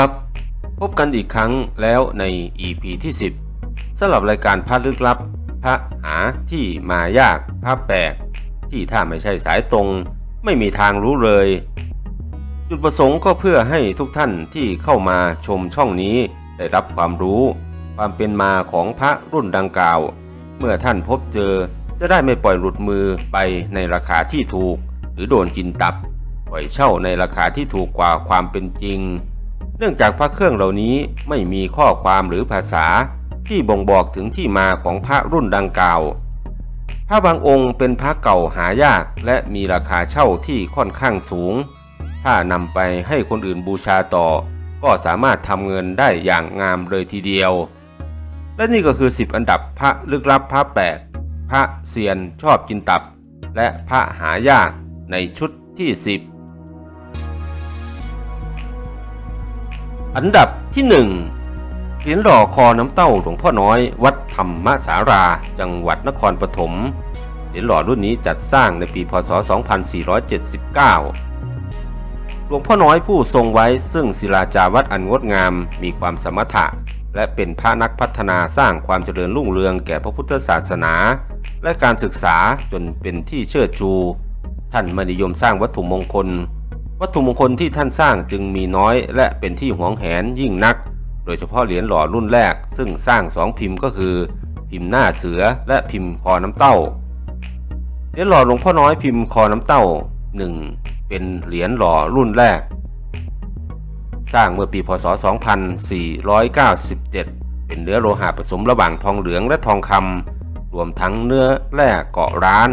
ครับ พบกันอีกครั้งแล้วใน EP ที่ 10สำหรับรายการพระลึกลับ พระหาที่มายากพระแปลก ที่ถ้าไม่ใช่สายตรง ไม่มีทางรู้เลย จุดประสงค์ก็เพื่อให้ทุกท่านที่เข้ามาชมช่องนี้ได้รับความรู้ ความเป็นมาของพระรุ่นดังกล่าว เมื่อท่านพบเจอจะได้ไม่ปล่อยหลุดมือไปในราคาที่ถูก หรือโดนกินตับ ปล่อยเช่าในราคาที่ถูกกว่าความเป็นจริง เนื่องจากพระเครื่องเหล่านี้ไม่มีข้อความหรือภาษาที่บ่งบอกถึงที่มาของพระรุ่นดังกล่าว พระบางองค์เป็นพระเก่าหายากและมีราคาเช่าที่ค่อนข้างสูง ถ้านำไปให้คนอื่นบูชาต่อ ก็สามารถทำเงินได้อย่างงามเลยทีเดียว และนี่ก็คือ 10 อันดับพระลึกลับพระแปลกพระเซียนชอบกินตับ และพระหายากในชุดที่ 10 อันดับที่ 1เหรียญหล่อคอน้ำเต้าหลวงพ่อน้อย วัดธรรมสารา จังหวัดนครปฐมเหรียญหล่อรุ่นนี้จัดสร้างในปีพศ 2479 หลวงพ่อน้อยผู้ทรงไว้ซึ่งศิลาจาวัดอันงดงามมีความสมถะ และเป็นพระนักพัฒนาสร้างความเจริญรุ่งเรืองแก่พระพุทธศาสนา และการศึกษาจนเป็นที่เชิดชู ท่านม่นิยมสร้างวัตถุมงคล วัตถุมงคลที่ท่านสร้างจึงมีน้อยและเป็นที่หวงแหนยิ่งนัก โดยเฉพาะเหรียญหล่อรุ่นแรก ซึ่งสร้างสองพิมพ์ก็คือ พิมพ์หน้าเสือและพิมพ์คอน้ำเต้า เหรียญหล่อหลวงพ่อน้อยพิมพ์คอน้ำเต้าหนึ่งเป็นเหรียญหล่อรุ่นแรก สร้างเมื่อปีพศ 2497 เป็นเนื้อโลหะผสมระหว่างทองเหลืองและทองคำรวมทั้งเนื้อแร่เกาะร้าน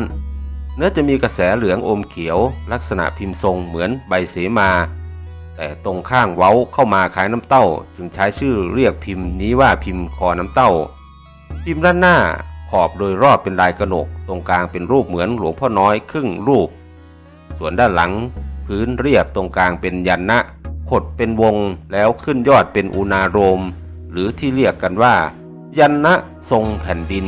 เนื้อจะมีกระแสเหลืองอมเขียว ลักษณะพิมพ์ทรงเหมือนใบเสมา แต่ตรงข้างเว้าเข้ามาคล้ายน้ำเต้า จึงใช้ชื่อเรียกพิมพ์นี้ว่าพิมพ์คอน้ำเต้า พิมพ์ด้านหน้าขอบโดยรอบเป็นลายกระหนก ตรงกลางเป็นรูปเหมือนหลวงพ่อน้อยครึ่งรูป ส่วนด้านหลัง พื้นเรียบตรงกลางเป็นยันนะขดเป็นวงแล้วขึ้นยอดเป็นอุณาโรม หรือที่เรียกกันว่า ยันนะทรงแผ่นดิน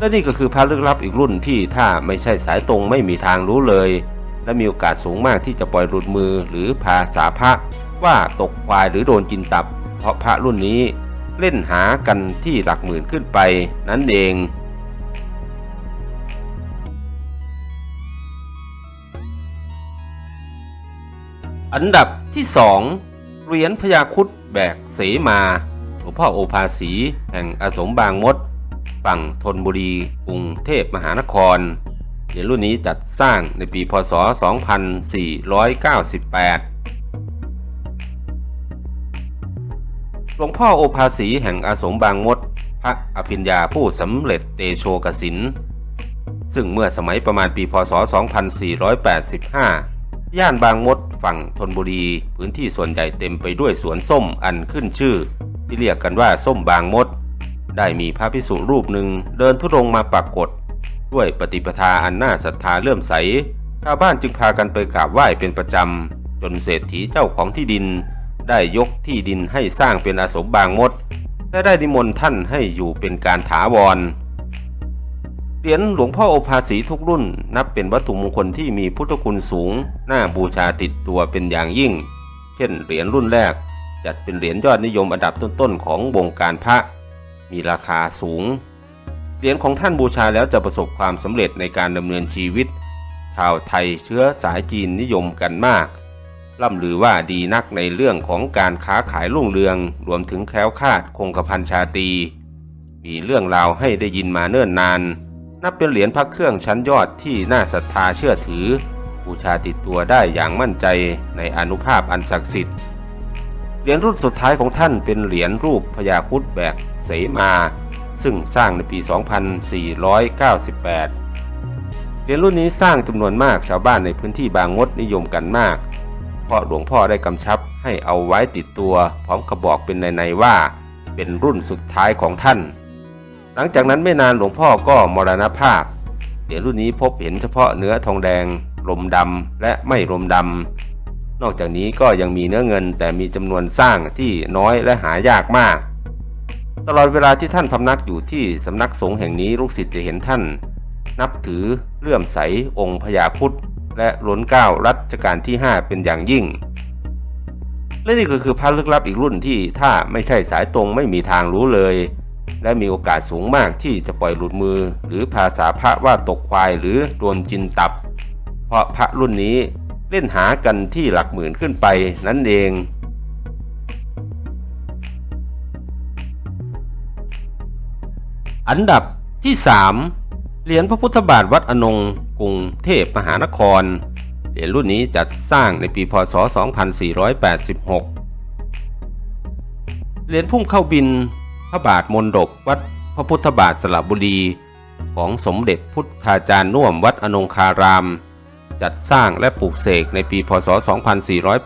และนี่ก็คือพระลึกลับอีกรุ่นที่ถ้าไม่ใช่สายตรงไม่มีทางรู้เลย และมีโอกาสสูงมากที่จะปล่อยหลุดมือหรือภาษาพระว่าตกควายหรือโดนกินตับ เพราะพระรุ่นนี้เล่นหากันที่หลักหมื่นขึ้นไปนั่นเองอันดับที่ 2 เหรียญพญาคุดแบกเสมาหลวงพ่อโอภาสีแห่งอสมบางมด ฝั่งธนบุรีกรุงเทพมหานคร เหรียญรุ่นนี้จัดสร้างในปีพศ 2498 หลวงพ่อโอภาสีแห่งอาสมบางมด พระอภิญญาผู้สำเร็จเตโชกสิน ซึ่งเมื่อสมัยประมาณปีพศ 2485ย่านบางมดฝั่งธนบุรี พื้นที่ส่วนใหญ่เต็มไปด้วยสวนส้มอันขึ้นชื่อ ที่เรียกกันว่าส้มบางมด ได้มีพระพิสุรูปหนึ่งเดินทุรงมาปรากฏ ด้วยปฏิปทาอันน่าศรัทธาเลื่อมใส ชาวบ้านจึงพากันไปกราบไหว้เป็นประจำ จนเศรษฐีเจ้าของที่ดิน ได้ยกที่ดินให้สร้างเป็นอาสมบางมด และได้นิมนต์ท่านให้อยู่เป็นการถาวรเหรียญหลวงพ่อโอภาสีทุกรุ่น นับเป็นวัตถุมงคลที่มีพุทธคุณสูง น่าบูชาติดตัวเป็นอย่างยิ่ง เช่นเหรียญรุ่นแรก จัดเป็นเหรียญยอดนิยมอันดับต้นๆของวงการพระ มีราคาสูง เหรียญของท่านบูชาแล้วจะประสบความสำเร็จในการดำเนินชีวิต ชาวไทยเชื้อสายจีนนิยมกันมาก ล่ำลือว่าดีนักในเรื่องของการค้าขายรุ่งเรือง รวมถึงแคล้วคลาดคงกระพันชาตี มีเรื่องราวให้ได้ยินมาเนิ่นนาน นับเป็นเหรียญพระเครื่องชั้นยอดที่น่าศรัทธาเชื่อถือ บูชาติดตัวได้อย่างมั่นใจในอนุภาพอันศักดิ์สิทธิ์ รียญรุ่นสุดท้ายของท่านเป็นเหรียญรูปพญาครุดแบกเสมา ซึ่งสร้างในปี 2498 เหรียญรุ่นนี้สร้างจำนวนมากชาวบ้านในพื้นที่บางมดนิยมกันมาก เพราะหลวงพ่อได้กำชับให้เอาไว้ติดตัว พร้อมกระบอกเป็นในๆว่า เป็นรุ่นสุดท้ายของท่าน หลังจากนั้นไม่นานหลวงพ่อก็มรณภาพเหรียญรุ่นนี้พบเห็นเฉพาะเนื้อทองแดงลมดำและไม่ลมดำ นอกจากนี้ก็ยังมีเนื้อเงินแต่มีจำนวนสร้างที่น้อยและหายากมาก ตลอดเวลาที่ท่านพำนักอยู่ที่สำนักสงฆ์แห่งนี้ลูกศิษย์จะเห็นท่าน นับถือเลื่อมใสองค์พญาครุดและล้นเกล้ารัชกาลที่ 5 เป็นอย่างยิ่ง และนี่ก็คือพระลึกลับอีกรุ่นที่ถ้าไม่ใช่สายตรงไม่มีทางรู้เลย และมีโอกาสสูงมากที่จะปล่อยหลุดมือ หรือภาษาพระว่าตกควายหรือโดนจินตับ เพราะพระรุ่นนี้ เล่นหากันที่หลักหมื่นขึ้นไปนั่นเอง อันดับที่ 3 เหรียญพระพุทธบาทวัดอนงกรุงเทพมหานคร เหรียญรุ่นนี้จัดสร้างในปีพศ 2486 เหรียญพุ่มเข้าบินพระบาทมนดบวัดพระพุทธบาทสระบุรี ของสมเด็จพุทธาจารย์น่วมวัดอนงคาราม จัดสร้างและปลูกเสกในปีพศ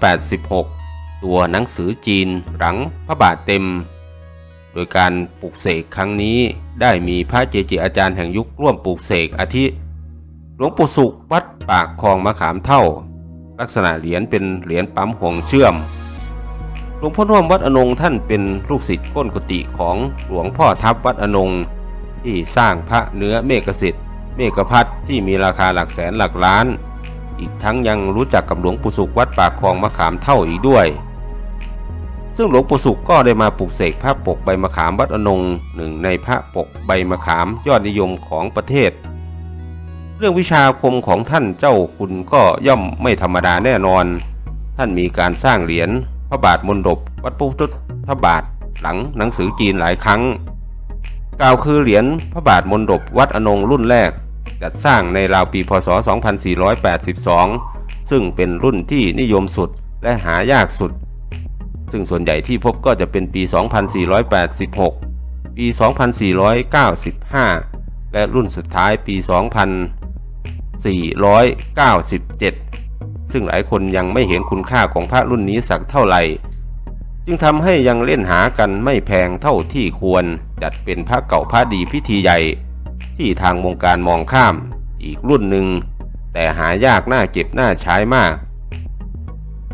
2486 ตัวหนังสือจีนหลังพระบาทเต็ม โดยการปลูกเสกครั้งนี้ได้มีพระเจจิอาจารย์แห่งยุคร่วมปลูกเสกอาทิ หลวงปู่สุขวัดปากคลองมะขามเท่า ลักษณะเหรียญเป็นเหรียญปั๊มห่วงเชื่อมหลวงพ่อน่วมวัดอนงท่านเป็นลูกศิษย์ก้นกุฏิของหลวงพ่อทับวัดอนงที่สร้างพระเนื้อเมฆสิทธิ์เมฆพัฒน์ที่มีราคาหลักแสนหลักล้าน อีกทั้งยังรู้จักกับหลวงปู่สุขวัดปากคลองมะขามเท่าอีกด้วย ซึ่งหลวงปู่สุขก็ได้มาปลูกเสกพระปกใบมะขามวัดอนงหนึ่งในพระปกใบมะขามยอดนิยมของประเทศ เรื่องวิชาคมของท่านเจ้าคุณก็ย่อมไม่ธรรมดาแน่นอน ท่านมีการสร้างเหรียญพระบาทมนดบวัดพุทธบาทหลังหนังสือจีนหลายครั้ง กล่าวคือเหรียญพระบาทมนดบวัดอนงรุ่นแรก จัดสร้างในราวปีพศ 2482 ซึ่งเป็นรุ่นที่นิยมสุดและหายากสุด ซึ่งส่วนใหญ่ที่พบก็จะเป็นปี 2486 ปี 2495 และรุ่นสุดท้ายปี 2497 ซึ่งหลายคนยังไม่เห็นคุณค่าของพระรุ่นนี้สักเท่าไหร่จึงทำให้ยังเล่นหากันไม่แพงเท่าที่ควรจัดเป็นพระเก่าพระดีพิธีใหญ่ ที่ทางวงการมองข้าม อีกรุ่นหนึ่ง แต่หายากน่าเก็บน่าใช้มาก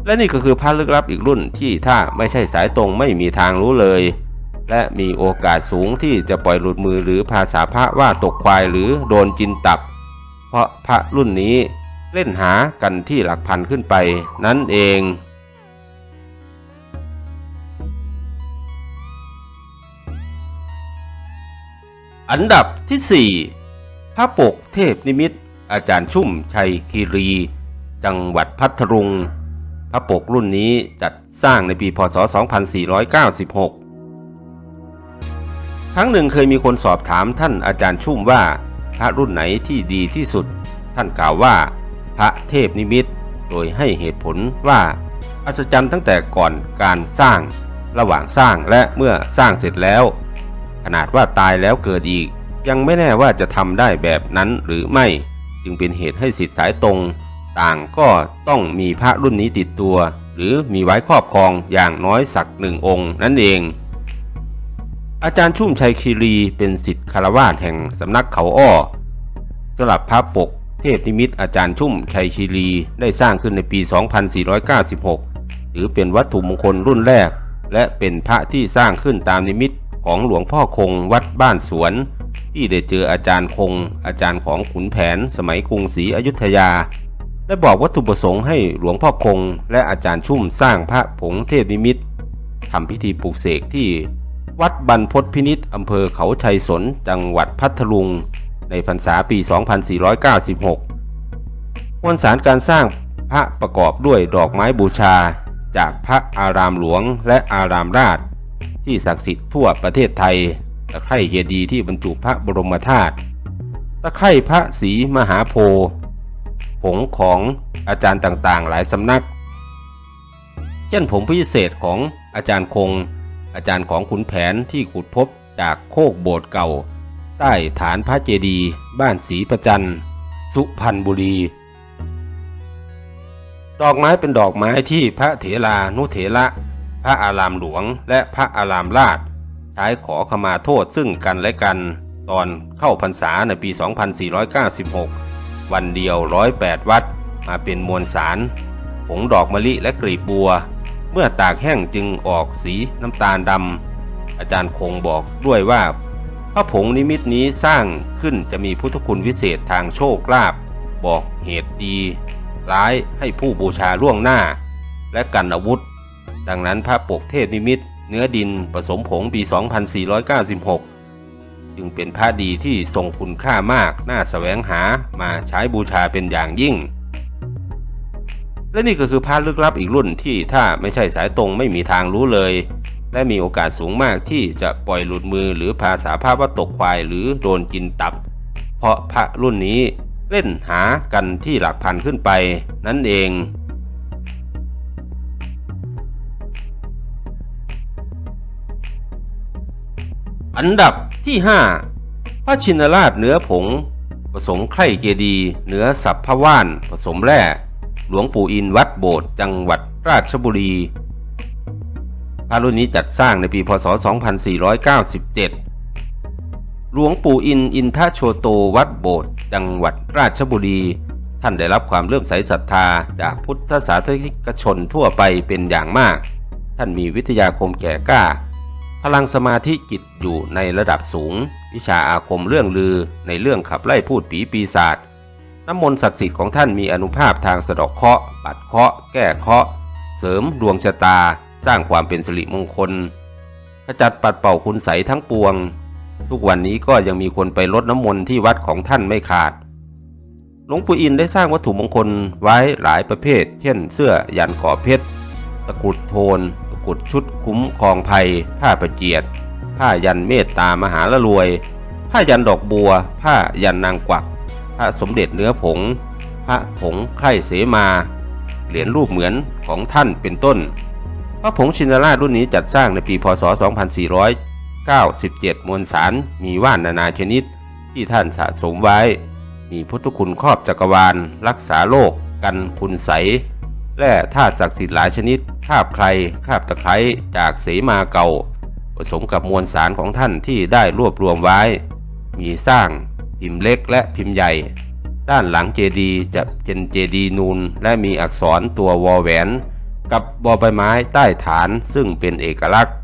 และนี่ก็คือพระลึกลับอีกรุ่นที่ถ้าไม่ใช่สายตรงไม่มีทางรู้เลย และมีโอกาสสูงที่จะปล่อยหลุดมือหรือภาษาพระว่าตกควายหรือโดนจินตับ เพราะพระรุ่นนี้เล่นหากันที่หลักพันขึ้นไปนั่นเอง อันดับที่ 4 พระปกเทพนิมิต อาจารย์ชุ่มชัยคีรี จังหวัดพัทลุง พระปกรุ่นนี้จัดสร้างในปีพศ 2496 ครั้งหนึ่งเคยมีคนสอบถามท่านอาจารย์ชุ่มว่าพระรุ่นไหนที่ดีที่สุด ท่านกล่าวว่า พระเทพนิมิต โดยให้เหตุผลว่า อัศจรรย์ตั้งแต่ก่อนการสร้าง ระหว่างสร้างและเมื่อสร้างเสร็จแล้ว ขนาดว่าตายแล้วเกิดอีก ยังไม่แน่ว่าจะทำได้แบบนั้นหรือไม่ จึงเป็นเหตุให้สิทธิสายตรง ต่างก็ต้องมีพระรุ่นนี้ติดตัว หรือมีไว้ครอบครองอย่างน้อยสักหนึ่งองค์นั่นเอง อาจารย์ชุ่มชัยคีรีเป็นสิทธิคารวาสแห่งสำนักเขาอ้อสำหรับพระปกเทพนิมิตอาจารย์ชุ่มชัยคีรีได้สร้างขึ้นในปี 2496 ถือเป็นวัตถุมงคลรุ่นแรก และเป็นพระที่สร้างขึ้นตามนิมิต ของหลวงพ่อคงวัดบ้านสวน ที่ได้เจออาจารย์คง อาจารย์ของขุนแผนสมัยกรุงศรีอยุธยาได้บอกวัตถุประสงค์ให้หลวงพ่อคง และอาจารย์ชุ่มสร้างพระผงเทพนิมิตทำพิธีปลูกเสกที่วัดบรรพตพินิษอำเภอเขาชัยสนจังหวัดพัทลุง ในพรรษาปี 2496มวลสารการสร้างพระประกอบด้วยดอกไม้บูชา จากพระอารามหลวงและอารามราช ที่ศักดิ์สิทธิ์ทั่วประเทศไทย ตะไคร่เจดีย์ที่บรรจุพระบรมธาตุ ตะไคร่พระศรีมหาโพธิ์ผงของอาจารย์ต่างๆ หลายสำนัก เช่นผงพิเศษของอาจารย์คง อาจารย์ของขุนแผนที่ขุดพบจากโคกโบสถ์เก่า ใต้ฐานพระเจดีย์บ้านศรีประจันสุพรรณบุรี ดอกไม้เป็นดอกไม้ที่พระเถรานุเถระ พระอารามหลวงและพระอารามราช ใช้ขอขมาโทษซึ่งกันและกัน ตอนเข้าพรรษาในปี 2496 วันเดียว 108 วัด มาเป็นมวลสารผงดอกมะลิและกลีบบัว เมื่อตากแห้งจึงออกสีน้ำตาลดำอาจารย์คงบอกด้วยว่าพระผงนิมิตนี้สร้างขึ้นจะมีพุทธคุณวิเศษทางโชคลาภบอกเหตุดี ร้ายให้ผู้บูชาล่วงหน้า และกันอาวุธ ดังนั้นพระปกเทพนิมิต เนื้อดินผสมผงปี 2496 จึงเป็นพระดีที่ทรงคุณค่ามาก น่าแสวงหามาใช้บูชาเป็นอย่างยิ่ง และนี่ก็คือพระลึกลับอีกรุ่นที่ถ้าไม่ใช่สายตรงไม่มีทางรู้เลย และมีโอกาสสูงมากที่จะปล่อยหลุดมือหรือภาษาภาพว่าตกควายหรือโดนกินตับ เพราะพระรุ่นนี้เล่นหากันที่หลักพันขึ้นไปนั่นเอง อันดับที่ 5 พระชินราชเนื้อผง ผสมไข่เจดีเนื้อสับพว่าน ผสมแร่ หลวงปู่อินวัดโบสถ์จังหวัดราชบุรี พระรุ่นนี้จัดสร้างในปีพศ 2497 หลวงปู่อินอินทโชโตวัดโบสถ์จังหวัดราชบุรี ท่านได้รับความเลื่อมใสศรัทธาจากพุทธศาสนิกชนทั่วไปเป็นอย่างมาก ท่านมีวิทยาคมแก่กล้า พลังสมาธิจิตอยู่ในระดับสูง วิชาอาคมเรื่องลือในเรื่องขับไล่พูดผีปีศาจน้ำมนต์ศักดิ์สิทธิ์ของท่านมีอนุภาพทางสะดอกเคราะห์ปัดเคราะห์แก้เคราะห์เสริมดวงชะตา สร้างความเป็นสิริมงคลขจัดปัดเป่าคุณใสยทั้งปวง ทุกวันนี้ก็ยังมีคนไปรดน้ำมนต์ที่วัดของท่านไม่ขาด หลวงปู่อินได้สร้างวัตถุมงคลไว้หลายประเภท เช่น เสื้อยันขอเพชรตะกรุดโทน กรุดชุดคุ้มครองภัย ผ้าประเจียด ผ้ายันเมตตามหาละรวย ผ้ายันดอกบัว ผ้ายันนางกวัก พระสมเด็จเนื้อผง พระผงไข่เสมา เหรียญรูปเหมือนของท่านเป็นต้น พระผงชินราชรุ่นนี้จัดสร้างในปีพศ 2497 มวลสารมีว่านนานาชนิดที่ท่านสะสมไว้ มีพุทธคุณครอบจักรวาล รักษาโรคกันคุณใส และธาตุศักดิ์สิทธิ์หลายชนิดคาบใครคาบตะไคร้จากเสมาเก่า ผสมกับมวลสารของท่านที่ได้รวบรวมไว้ มีสร้างพิมพ์เล็กและพิมพ์ใหญ่ ด้านหลังเจดีจะเป็นเจดีนูนและมีอักษรตัววอแหวน กับบอใบไม้ใต้ฐานซึ่งเป็นเอกลักษณ์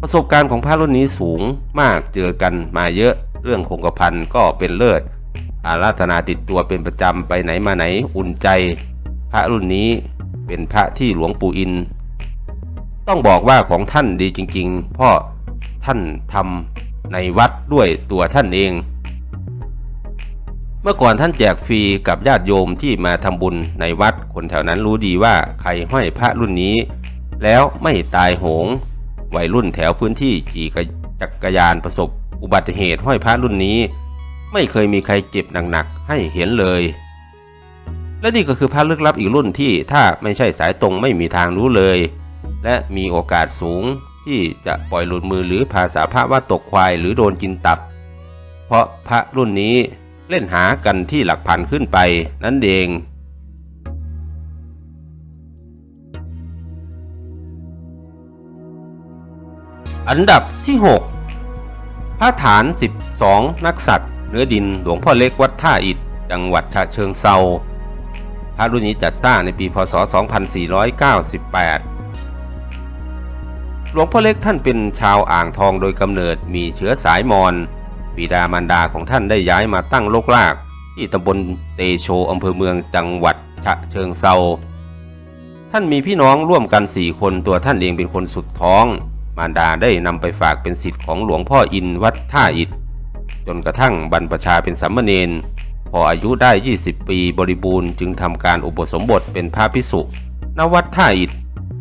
ประสบการณ์ของพระรุ่นนี้สูงมากเจอกันมาเยอะเรื่องคงกระพันก็เป็นเลิศอาราธนาติดตัวเป็นประจำไปไหนมาไหนอุ่นใจ ระรุ่นนี้เป็นพระที่หลวงปู่อิน ต้องบอกว่าของท่านดีจริงๆ เพราะท่านทำในวัดด้วยตัวท่านเอง เมื่อก่อนท่านแจกฟรีกับญาติโยมที่มาทำบุญในวัดคนแถวนั้นรู้ดีว่าใครห้อยพระรุ่นนี้ แล้วไม่ตายโหง วัยรุ่นแถวพื้นที่ขี่จักรยานประสบอุบัติเหตุห้อยพระรุ่นนี้ ไม่เคยมีใครเจ็บหนักๆให้เห็นเลย และนี่ก็คือพระลึกลับอีกรุ่นที่ถ้าไม่ใช่สายตรงไม่มีทางรู้เลย และมีโอกาสสูงที่จะปล่อยหลุดมือหรือภาษาพระว่าตกควายหรือโดนกินตับ เพราะพระรุ่นนี้เล่นหากันที่หลักพันขึ้นไปนั่นเองอันดับที่ 6 พระฐาน 12 นักสัตว์เนื้อดินหลวงพ่อเล็กวัดท่าอิฐจังหวัดฉะเชิงเซา พระรุ่นนี้จัดสร้างในปีพศ 2498 หลวงพ่อเล็กท่านเป็นชาวอ่างทองโดยกำเนิดมีเชื้อสายมอญบิดามารดาของท่านได้ย้ายมาตั้งโลกลากที่ตำบลเตโชอำเภอเมืองจังหวัดฉะเชิงเซา ท่านมีพี่น้องร่วมกันสี่คนตัวท่านเองเป็นคนสุดท้อง มารดาได้นำไปฝากเป็นสิทธิ์ของหลวงพ่ออินวัดท่าอิฐจนกระทั่งบรรพชาเป็นสามเณร พออายุได้ 20 ปีบริบูรณ์จึงทำการอุปสมบทเป็นพระพิสุณวัดท่าอิฐ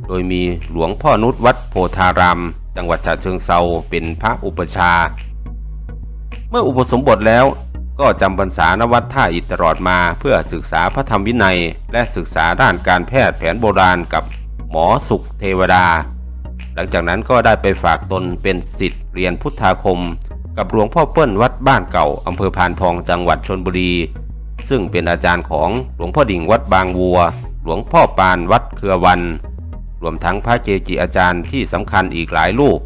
โดยมีหลวงพ่อนุชวัดโพธาราม จังหวัดฉะเชิงเซาเป็นพระอุปชา เมื่ออุปสมบทแล้วก็จำพรรษานวัดท่าอิฐตลอดมาเพื่อศึกษาพระธรรมวินัย และศึกษาด้านการแพทย์แผนโบราณกับหมอสุขเทวดา หลังจากนั้นก็ได้ไปฝากตนเป็นสิทธิ์เรียนพุทธาคม กับหลวงพ่อเปิ้ลวัดบ้านเก่าอำเภอพานทองจังหวัดชนบุรี ซึ่งเป็นอาจารย์ของหลวงพ่อดิ่งวัดบางวัว หลวงพ่อปานวัดเครือวัน รวมทั้งพระเกจิอาจารย์ที่สำคัญอีกหลายรูป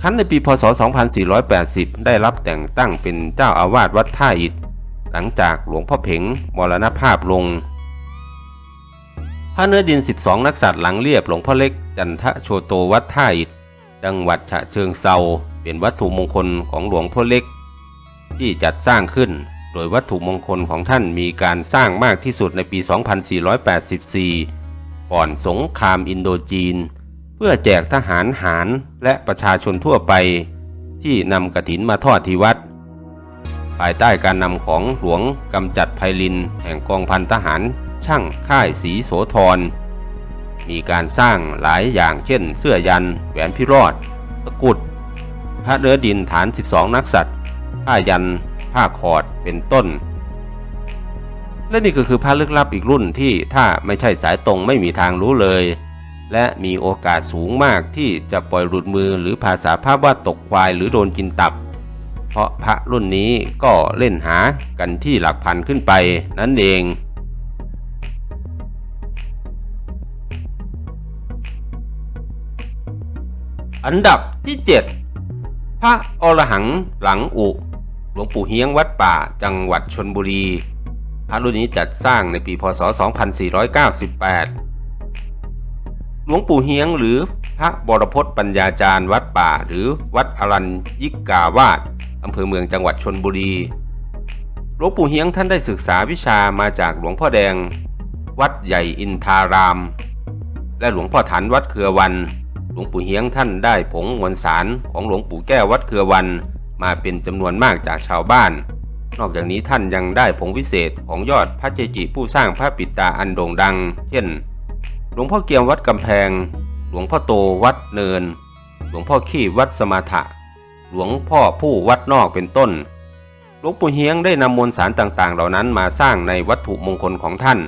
ครั้นในปีพศ 2480 ได้รับแต่งตั้งเป็นเจ้าอาวาสวัดท่าอิฐหลังจากหลวงพ่อเผงมรณภาพลงพระเนื้อดิน 12 นักสัตว์หลังเรียบหลวงพ่อเล็ก จันทโชโตวัดท่าอิฐ จังหวัดฉะเชิงเซาเป็นวัตถุมงคลของหลวงพ่อเล็ก ที่จัดสร้างขึ้น โดยวัตถุมงคลของท่านมีการสร้างมากที่สุดในปี 2484 ก่อนสงครามอินโดจีน เพื่อแจกทหารหารและประชาชนทั่วไป ที่นำกระถินมาทอดที่วัด ภายใต้การนำของหลวงกำจัดไพลิน แห่งกองพันทหารช่างค่ายสีโสธร มีการสร้างหลายอย่างเช่น เสื้อยัน แหวนพิรอดตะกุดพระเนื้อดินฐาน 12 นักสัตว์ผ้ายัน ผ้าคอร์ดเป็นต้น และนี่ก็คือพระลึกลับอีกรุ่นที่ถ้าไม่ใช่สายตรงไม่มีทางรู้เลย และมีโอกาสสูงมากที่จะปล่อยหลุดมือหรือภาษาภาพว่าตกควายหรือโดนกินตับ เพราะพระรุ่นนี้ก็เล่นหากันที่หลักพันขึ้นไปนั่นเอง อันดับที่ 7 พระอรหังหลังอุ หลวงปู่เฮียงวัดป่าจังหวัดชนบุรี พระรุ่นนี้จัดสร้างในปีพศ 2498 หลวงปู่เฮียงหรือพระบรพศปัญญาจารย์วัดป่า หรือวัดอรัญยิกาวาสอำเภอเมืองจังหวัดชนบุรี หลวงปู่เฮียงท่านได้ศึกษาวิชามาจากหลวงพ่อแดง วัดใหญ่อินทาราม และหลวงพ่อฐานวัดเครือวัน วงปู่เฮียงท่านได้ผงมวลสารของหลวงปู่แก้ววัดเครือวัน มาเป็นจำนวนมากจากชาวบ้าน นอกจากนี้ท่านยังได้ผงวิเศษของยอดพระเจจิผู้สร้างพระปิดตาอันโด่งดัง เช่น หลวงพ่อเกียมวัดกำแพง หลวงพ่อโตวัดเนิน หลวงพ่อขี้วัดสมาถะ หลวงพ่อผู้วัดนอกเป็นต้น หลวงปู่เฮียงได้นำมวลสารต่างๆ เหล่านั้นมาสร้างในวัตถุมงคลของท่าน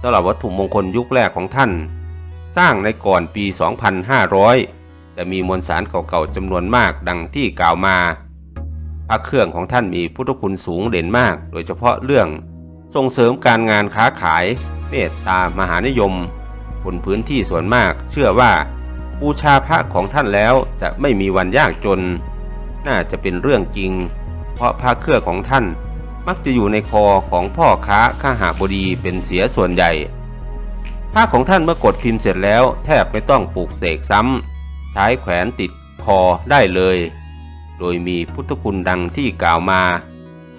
สำหรับวัตถุมงคลยุคแรกของท่าน สร้างในก่อนปี 2500 จะมีมวลสารเก่าๆจำนวนมากดังที่กล่าวมาพระเครื่องของท่านมีพุทธคุณสูงเด่นมาก โดยเฉพาะเรื่อง ส่งเสริมการงานค้าขาย เมตตามหานิยม คนพื้นที่ส่วนมาก เชื่อว่า บูชาพระของท่านแล้วจะไม่มีวันยากจน น่าจะเป็นเรื่องจริง เพราะพระเครื่องของท่านมักจะอยู่ในคอของพ่อค้าข้าหาบดีเป็นเสียส่วนใหญ่ ผ้าของท่านเมื่อกดพิมพ์เสร็จแล้วแทบไม่ต้องปลูกเสกซ้ำใช้แขวนติดคอได้เลย โดยมีพุทธคุณดังที่กล่าวมา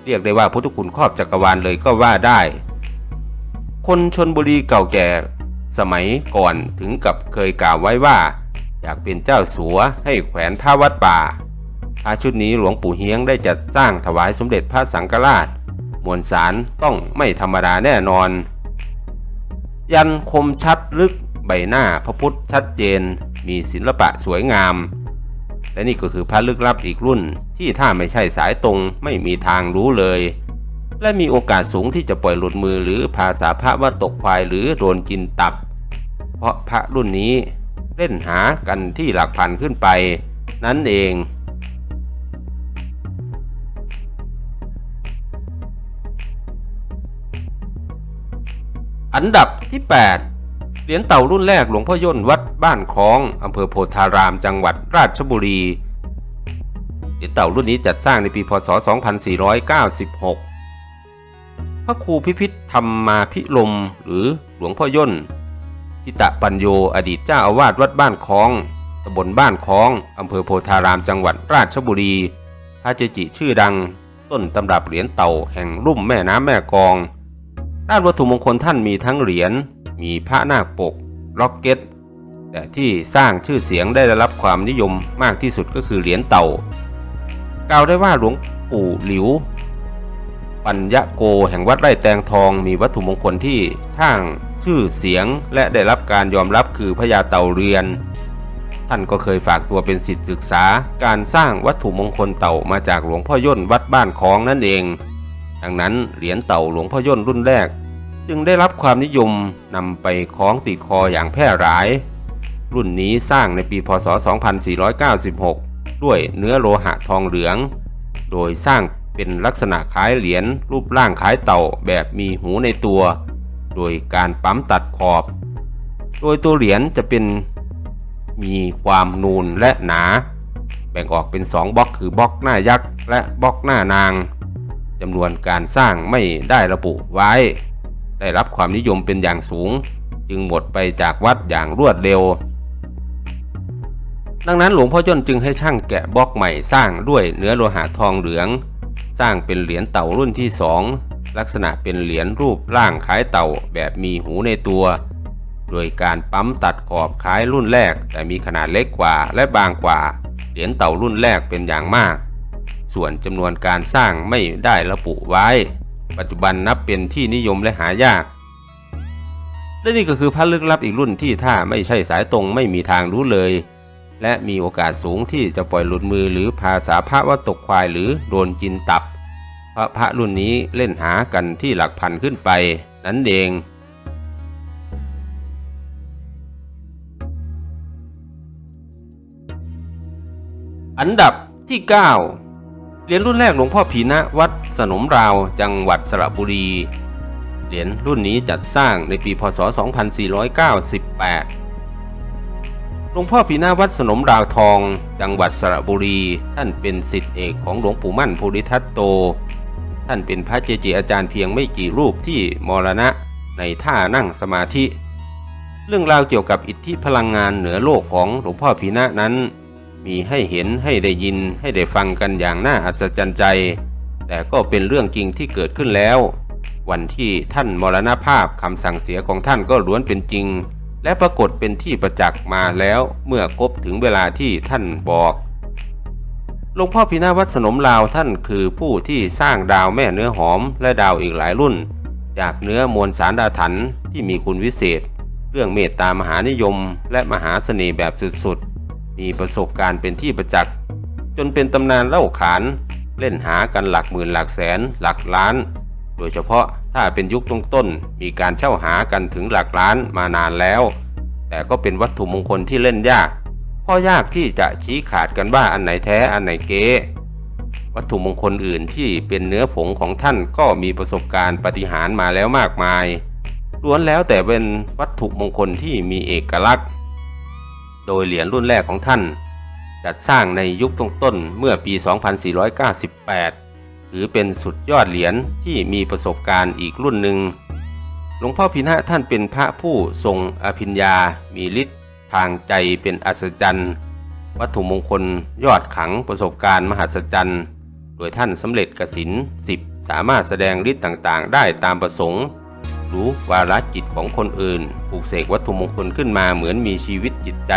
เรียกได้ว่าพุทธคุณครอบจักรวาลเลยก็ว่าได้ คนชนบุรีเก่าแก่สมัยก่อนถึงกับเคยกล่าวไว้ว่า อยากเป็นเจ้าสัวให้แขวนผ้าวัดป่าผ้าชุดนี้หลวงปู่เฮียงได้จัดสร้างถวายสมเด็จพระสังฆราช มวลสารต้องไม่ธรรมดาแน่นอน ยันคมชัดลึกใบหน้าพระพุทธชัดเจน มีศิลปะสวยงาม และนี่ก็คือพระลึกลับอีกรุ่นที่ถ้าไม่ใช่สายตรงไม่มีทางรู้เลย และมีโอกาสสูงที่จะปล่อยหลุดมือหรือภาษาพระว่าตกควายหรือโดนกินตับ เพราะพระรุ่นนี้เล่นหากันที่หลักพันขึ้นไป นั่นเอง อันดับที่ 8 เหรียญเต่ารุ่นแรกหลวงพ่อย่นวัดบ้านคลองอำเภอโพธารามจังหวัดราชบุรี เหรียญเต่ารุ่นนี้จัดสร้างในปีพศ 2496 พระครูพิพิธธรรมมาพิลมหรือหลวงพ่อย่นทิตะปัญโยอดีตเจ้าอาวาสวัดบ้านคลองตำบลบ้านคลองอำเภอโพธารามจังหวัดราชบุรีพระเจจิชื่อดัง ต้นตำรับเหรียญเต่าแห่งรุ่มแม่น้ำแม่กอง ด้านวัตถุมงคลท่านมีทั้งเหรียญ มีพระนาคปก ล็อกเก็ต แต่ที่สร้างชื่อเสียงได้รับความนิยมมากที่สุดก็คือเหรียญเต่ากล่าวได้ว่าหลวงปู่หลิว ปัญญะโกแห่งวัดไร่แตงทองมีวัตถุมงคลที่สร้างชื่อเสียงและได้รับการยอมรับคือพญาเต่าเรือน ท่านก็เคยฝากตัวเป็นสิทธิศึกษาการสร้างวัตถุมงคลเต่ามาจากหลวงพ่อย่นวัดบ้านคลองนั่นเอง ดังนั้นเหรียญเต่าหลวงพ่อย่นรุ่นแรก จึงได้รับความนิยมนำไปคล้องติดคออย่างแพร่หลาย รุ่นนี้สร้างในปีพศ 2496 ด้วยเนื้อโลหะทองเหลือง โดยสร้างเป็นลักษณะคล้ายเหรียญรูปร่างคล้ายเต่าแบบมีหูในตัว โดยการปั๊มตัดขอบ โดยตัวเหรียญจะเป็นมีความนูนและหนา แบ่งออกเป็น 2บล็อกคือบล็อกหน้ายักษ์และบล็อกหน้านาง จำนวนการสร้างไม่ได้ระบุไว้ ได้รับความนิยมเป็นอย่างสูง จึงหมดไปจากวัดอย่างรวดเร็ว ดังนั้นหลวงพ่อย่นจึงให้ช่างแกะบล็อกใหม่สร้างด้วยเนื้อโลหะทองเหลือง สร้างเป็นเหรียญเต่ารุ่นที่2ลักษณะเป็นเหรียญรูปร่างคล้ายเต่าแบบมีหูในตัว โดยการปั๊มตัดขอบคล้ายรุ่นแรก แต่มีขนาดเล็กกว่าและบางกว่า เหรียญเต่ารุ่นแรกเป็นอย่างมาก ส่วนจำนวนการสร้างไม่ได้ระบุไว้ ปัจจุบันนับเป็นที่นิยมและหายาก และนี่ก็คือพระลึกลับอีกรุ่นที่ถ้าไม่ใช่สายตรงไม่มีทางรู้เลย และมีโอกาสสูงที่จะปล่อยหลุดมือหรือภาษาพระว่าตกควายหรือโดนกินตับ พระพระรุ่นนี้เล่นหากันที่หลักพันขึ้นไป นั่นเองอันดับที่ 9 เหรียญรุ่นแรกหลวงพ่อผีนะวัดสนมราว จังหวัดสระบุรี เหรียญรุ่นนี้จัดสร้างในปีพศ 2498 หลวงพ่อผีนาวัดสนมราวทอง จังหวัดสระบุรี ท่านเป็นสิทธิเอกของหลวงปู่มั่นภูริทัตโต ท่านเป็นพระเจจิอาจารย์เพียงไม่กี่รูปที่มรณะในท่านั่งสมาธิ เรื่องราวเกี่ยวกับอิทธิพลังงานเหนือโลกของหลวงพ่อพีนะนั้น มีให้เห็นให้ได้ยินให้ได้ฟังกันอย่างน่าอัศจรรย์ใจ แต่ก็เป็นเรื่องจริงที่เกิดขึ้นแล้ว วันที่ท่านมรณภาพคำสั่งเสียของท่านก็ล้วนเป็นจริง และปรากฏเป็นที่ประจักษ์มาแล้วเมื่อครบถึงเวลาที่ท่านบอกหลวงพ่อพินาวัดสนมลาวท่านคือผู้ที่สร้างดาวแม่เนื้อหอมและดาวอีกหลายรุ่น จากเนื้อมวลสารดาถันที่มีคุณวิเศษ เรื่องเมตตามหานิยมและมหาเสน่ห์แบบสุดๆ มีประสบการณ์เป็นที่ประจักษ์จนเป็นตำนานเล่าขาน เล่นหากันหลักหมื่นหลักแสนหลักล้าน โดยเฉพาะถ้าเป็นยุคต้นๆมีการเช่าหากันถึงหลักล้านมานานแล้ว แต่ก็เป็นวัตถุมงคลที่เล่นยากเพราะยากที่จะชี้ขาดกันว่าอันไหนแท้อันไหนเก๊วัตถุมงคลอื่นที่เป็นเนื้อผงของท่านก็มีประสบการณ์ปฏิหารมาแล้วมากมายล้วนแล้วแต่เป็นวัตถุมงคลที่มีเอกลักษณ์ โดยเหรียญรุ่นแรกของท่าน จัดสร้างในยุคต้นๆเมื่อปี 2498 ถือเป็นสุดยอดเหรียญที่มีประสบการณ์อีกรุ่นหนึ่งหลวงพ่อพินะท่านเป็นพระผู้ทรงอภิญญา มีฤทธิ์ทางใจเป็นอัศจรรย์ วัตถุมงคลยอดขังประสบการณ์มหัศจรรย์ โดยท่านสำเร็จกสินสิบสามารถแสดงฤทธิ์ต่างๆ ได้ตามประสงค์ รู้วาระจิตของคนอื่นปลูกเสกวัตถุมงคลขึ้นมาเหมือนมีชีวิตจิตใจ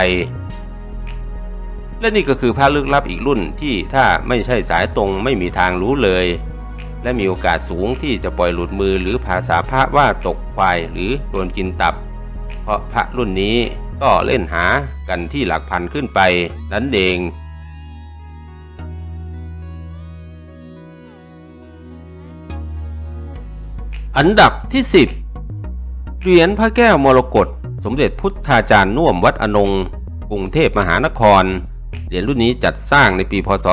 และนี่ก็คือพระลึกลับอีกรุ่นที่ถ้าไม่ใช่สายตรงไม่มีทางรู้เลย และมีโอกาสสูงที่จะปล่อยหลุดมือหรือภาษาพระว่าตกควายหรือโดนกินตับ เพราะพระรุ่นนี้ก็เล่นหากันที่หลักพันขึ้นไปนั่นเองอันดับที่ 10 เหรียญพระแก้วมรกตสมเด็จพุทธาจารย์น่วมวัดอนงกรุงเทพมหานคร เหรียญรุ่นนี้จัดสร้างในปีพศ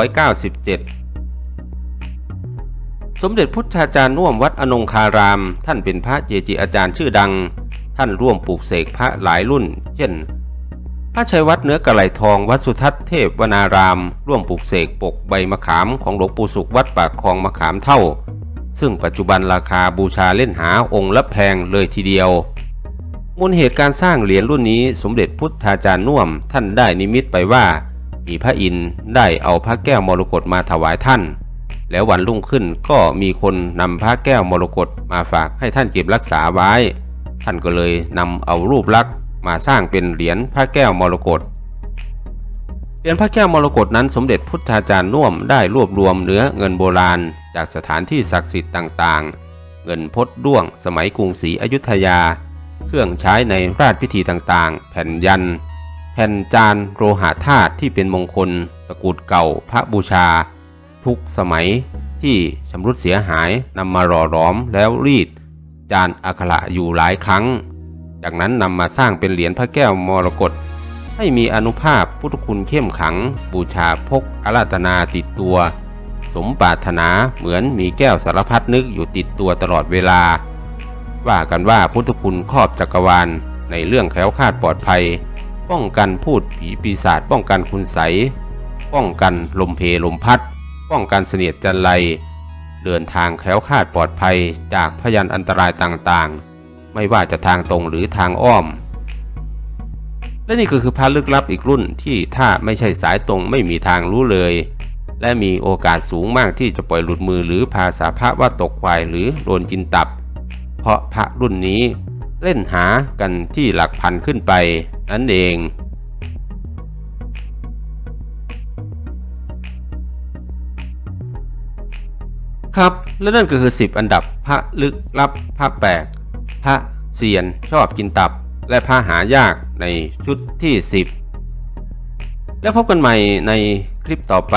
2497 สมเด็จพุทธาจารย์น่วมวัดอนงคาราม ท่านเป็นพระเจจิอาจารย์ชื่อดัง ท่านร่วมปลูกเสกพระหลายรุ่น เช่น พระชัยวัดเนื้อกระไหลทองวัดสุทัศน์เทพวนาราม ร่วมปลูกเสกปกใบมะขามของหลวงปู่สุขวัดปากคลองมะขามเท่า ซึ่งปัจจุบันราคาบูชาเล่นหาองค์ละแพงเลยทีเดียว มูลเหตุการสร้างเหรียญรุ่นนี้สมเด็จพุทธาจารย์น่วมท่านได้นิมิตไปว่ามีพระอินทร์ได้เอาพระแก้วมรกตมาถวายท่าน แล้ววันรุ่งขึ้นก็มีคนนำพระแก้วมรกตมาฝากให้ท่านเก็บรักษาไว้ ท่านก็เลยนำเอารูปลักษณ์มาสร้างเป็นเหรียญพระแก้วมรกตเหรียญพระแก้วมรกตนั้นสมเด็จพุทธาจารย์น่วมได้รวบรวมเนื้อเงินโบราณ จากสถานที่ศักดิ์สิทธิ์ต่างๆ เงินพดด้วง สมัยกรุงศรีอยุธยา เครื่องใช้ในราชพิธีต่างๆ แผ่นยัน แผ่นจานโลหะธาตุที่เป็นมงคล ตะกรุดเก่าพระบูชา ทุกสมัยที่ชำรุดเสียหายนำมาหล่อหลอมแล้วรีด จานอักขระอยู่หลายครั้ง จากนั้นนำมาสร้างเป็นเหรียญพระแก้วมรกตให้มีอนุภาพพุทธคุณเข้มขัง บูชาพกอาราธนาติดตัว สมปรารถนาเหมือนมีแก้วสารพัดนึกอยู่ติดตัวตลอดเวลา ว่ากันว่าพุทธคุณครอบจักรวาลในเรื่องแคล้วคลาดปลอดภัย ป้องกันพูดผีปีศาจป้องกันคุณใสป้องกันลมเพลมพัด ป้องกันเสนียดจันไรเดินทางแคล้วคลาดปลอดภัยจากพยันอันตรายต่างๆ ไม่ว่าจะทางตรงหรือทางอ้อม และนี่ก็คือพระลึกลับอีกรุ่นที่ถ้าไม่ใช่สายตรงไม่มีทางรู้เลย และมีโอกาสสูงมากที่จะปล่อยหลุดมือหรือภาษาพระว่าตกควายหรือโดนกินตับ เพราะพระรุ่นนี้เล่นหากันที่หลักพันขึ้นไปนั่นเองครับและนั่นก็คือ 10 อันดับพระลึกลับพระแปลกพระเซียนชอบกินตับ และพระหายากในชุดที่ 10 แล้วพบกันใหม่ในคลิปต่อไป